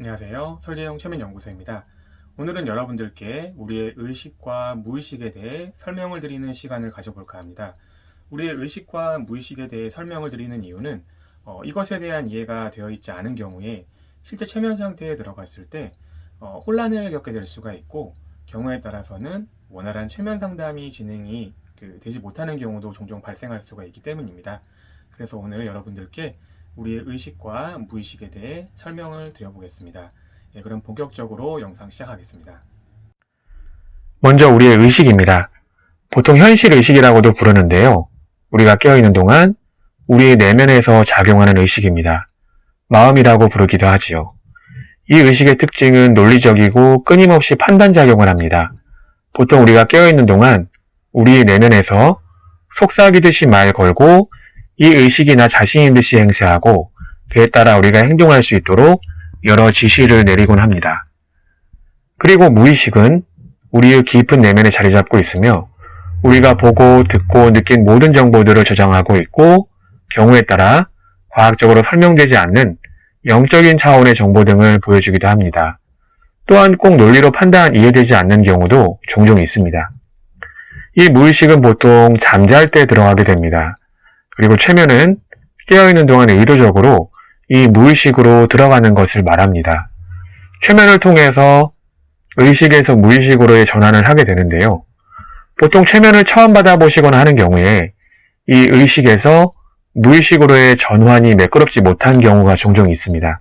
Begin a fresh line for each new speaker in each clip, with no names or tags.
안녕하세요. 설계형 최면연구소입니다. 오늘은 여러분들께 우리의 의식과 무의식에 대해 설명을 드리는 시간을 가져볼까 합니다. 우리의 의식과 무의식에 대해 설명을 드리는 이유는 어, 이것에 대한 이해가 되어 있지 않은 경우에 실제 최면 상태에 들어갔을 때 어, 혼란을 겪게 될 수가 있고 경우에 따라서는 원활한 최면 상담이 진행이 그, 되지 못하는 경우도 종종 발생할 수가 있기 때문입니다. 그래서 오늘 여러분들께 우리의 의식과 무의식에 대해 설명을 드려보겠습니다. 예, 그럼 본격적으로 영상 시작하겠습니다.
먼저 우리의 의식입니다. 보통 현실 의식이라고도 부르는데요. 우리가 깨어있는 동안 우리의 내면에서 작용하는 의식입니다. 마음이라고 부르기도 하지요. 이 의식의 특징은 논리적이고 끊임없이 판단작용을 합니다. 보통 우리가 깨어있는 동안 우리의 내면에서 속삭이듯이 말 걸고 이 의식이 나 자신인 듯이 행세하고 그에 따라 우리가 행동할 수 있도록 여러 지시를 내리곤 합니다. 그리고 무의식은 우리의 깊은 내면에 자리 잡고 있으며 우리가 보고 듣고 느낀 모든 정보들을 저장하고 있고 경우에 따라 과학적으로 설명되지 않는 영적인 차원의 정보 등을 보여주기도 합니다. 또한 꼭 논리로 판단 이해되지 않는 경우도 종종 있습니다. 이 무의식은 보통 잠잘 때 들어가게 됩니다. 그리고 최면은 깨어있는 동안 의도적으로 이 무의식으로 들어가는 것을 말합니다. 최면을 통해서 의식에서 무의식으로의 전환을 하게 되는데요. 보통 최면을 처음 받아보시거나 하는 경우에 이 의식에서 무의식으로의 전환이 매끄럽지 못한 경우가 종종 있습니다.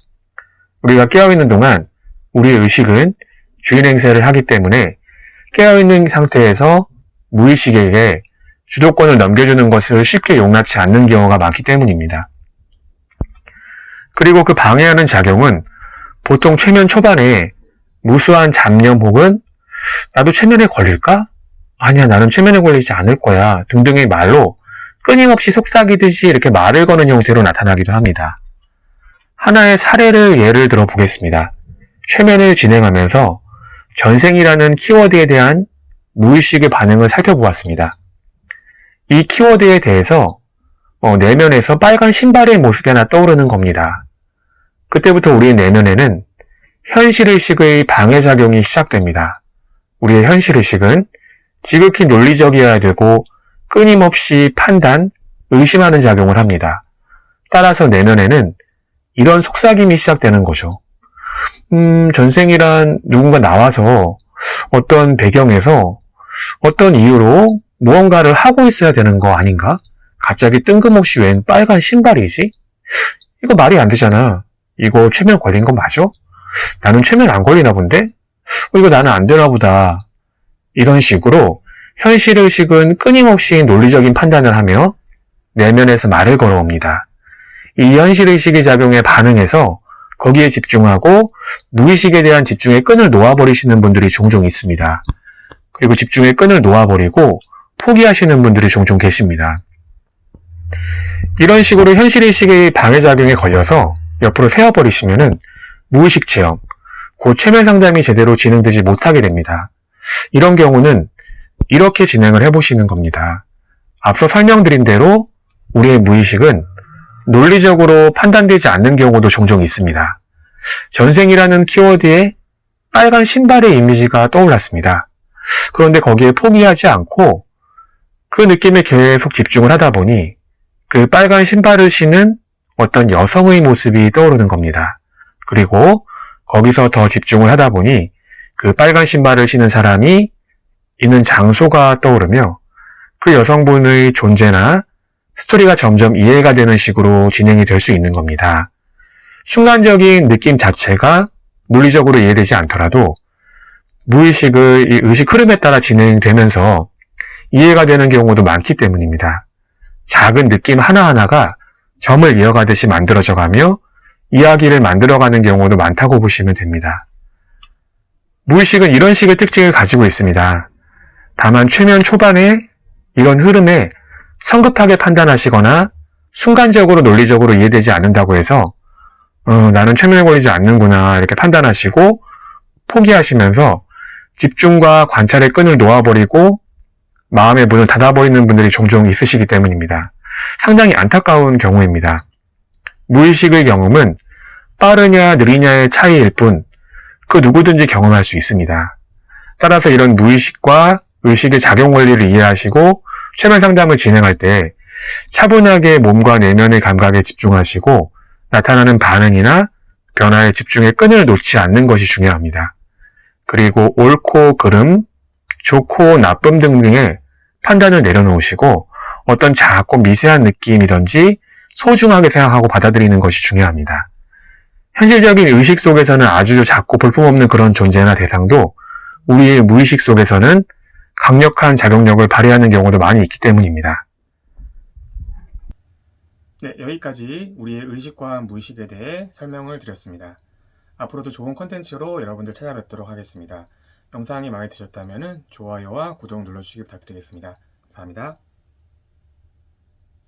우리가 깨어있는 동안 우리의 의식은 주인 행세를 하기 때문에 깨어있는 상태에서 무의식에게 주도권을 넘겨주는 것을 쉽게 용납치 않는 경우가 많기 때문입니다. 그리고 그 방해하는 작용은 보통 최면 초반에 무수한 잡념 혹은 나도 최면에 걸릴까? 아니야, 나는 최면에 걸리지 않을 거야. 등등의 말로 끊임없이 속삭이듯이 이렇게 말을 거는 형태로 나타나기도 합니다. 하나의 사례를 예를 들어 보겠습니다. 최면을 진행하면서 전생이라는 키워드에 대한 무의식의 반응을 살펴보았습니다. 이 키워드에 대해서 어, 내면에서 빨간 신발의 모습이 하나 떠오르는 겁니다. 그때부터 우리의 내면에는 현실의식의 방해작용이 시작됩니다. 우리의 현실의식은 지극히 논리적이어야 되고 끊임없이 판단, 의심하는 작용을 합니다. 따라서 내면에는 이런 속삭임이 시작되는 거죠. 음, 전생이란 누군가 나와서 어떤 배경에서 어떤 이유로 무언가를 하고 있어야 되는 거 아닌가? 갑자기 뜬금없이 웬 빨간 신발이지? 이거 말이 안 되잖아. 이거 최면 걸린 거 맞아? 나는 최면 안 걸리나 본데? 어, 이거 나는 안 되나 보다. 이런 식으로 현실의식은 끊임없이 논리적인 판단을 하며 내면에서 말을 걸어옵니다. 이 현실의식의 작용에 반응해서 거기에 집중하고 무의식에 대한 집중의 끈을 놓아버리시는 분들이 종종 있습니다. 그리고 집중의 끈을 놓아버리고 포기하시는 분들이 종종 계십니다. 이런 식으로 현실의식의 방해작용에 걸려서 옆으로 세워버리시면은 무의식 체험, 곧 최면 상담이 제대로 진행되지 못하게 됩니다. 이런 경우는 이렇게 진행을 해보시는 겁니다. 앞서 설명드린 대로 우리의 무의식은 논리적으로 판단되지 않는 경우도 종종 있습니다. 전생이라는 키워드에 빨간 신발의 이미지가 떠올랐습니다. 그런데 거기에 포기하지 않고 그 느낌에 계속 집중을 하다 보니 그 빨간 신발을 신은 어떤 여성의 모습이 떠오르는 겁니다. 그리고 거기서 더 집중을 하다 보니 그 빨간 신발을 신은 사람이 있는 장소가 떠오르며 그 여성분의 존재나 스토리가 점점 이해가 되는 식으로 진행이 될 수 있는 겁니다. 순간적인 느낌 자체가 논리적으로 이해되지 않더라도 무의식의 이 의식 흐름에 따라 진행되면서 이해가 되는 경우도 많기 때문입니다. 작은 느낌 하나하나가 점을 이어가듯이 만들어져 가며 이야기를 만들어가는 경우도 많다고 보시면 됩니다. 무의식은 이런 식의 특징을 가지고 있습니다. 다만 최면 초반에 이런 흐름에 성급하게 판단하시거나 순간적으로 논리적으로 이해되지 않는다고 해서 어, 나는 최면에 걸리지 않는구나 이렇게 판단하시고 포기하시면서 집중과 관찰의 끈을 놓아버리고 마음의 문을 닫아버리는 분들이 종종 있으시기 때문입니다. 상당히 안타까운 경우입니다. 무의식의 경험은 빠르냐 느리냐의 차이일 뿐 그 누구든지 경험할 수 있습니다. 따라서 이런 무의식과 의식의 작용 원리를 이해하시고 최면 상담을 진행할 때 차분하게 몸과 내면의 감각에 집중하시고 나타나는 반응이나 변화에 집중의 끈을 놓지 않는 것이 중요합니다. 그리고 옳고 그름, 좋고 나쁨 등등의 판단을 내려놓으시고 어떤 작고 미세한 느낌이든지 소중하게 생각하고 받아들이는 것이 중요합니다. 현실적인 의식 속에서는 아주 작고 볼품없는 그런 존재나 대상도 우리의 무의식 속에서는 강력한 작용력을 발휘하는 경우도 많이 있기 때문입니다.
네, 여기까지 우리의 의식과 무의식에 대해 설명을 드렸습니다. 앞으로도 좋은 컨텐츠로 여러분들 찾아뵙도록 하겠습니다. 영상이 마음에 드셨다면 좋아요와 구독 눌러주시기 부탁드리겠습니다. 감사합니다.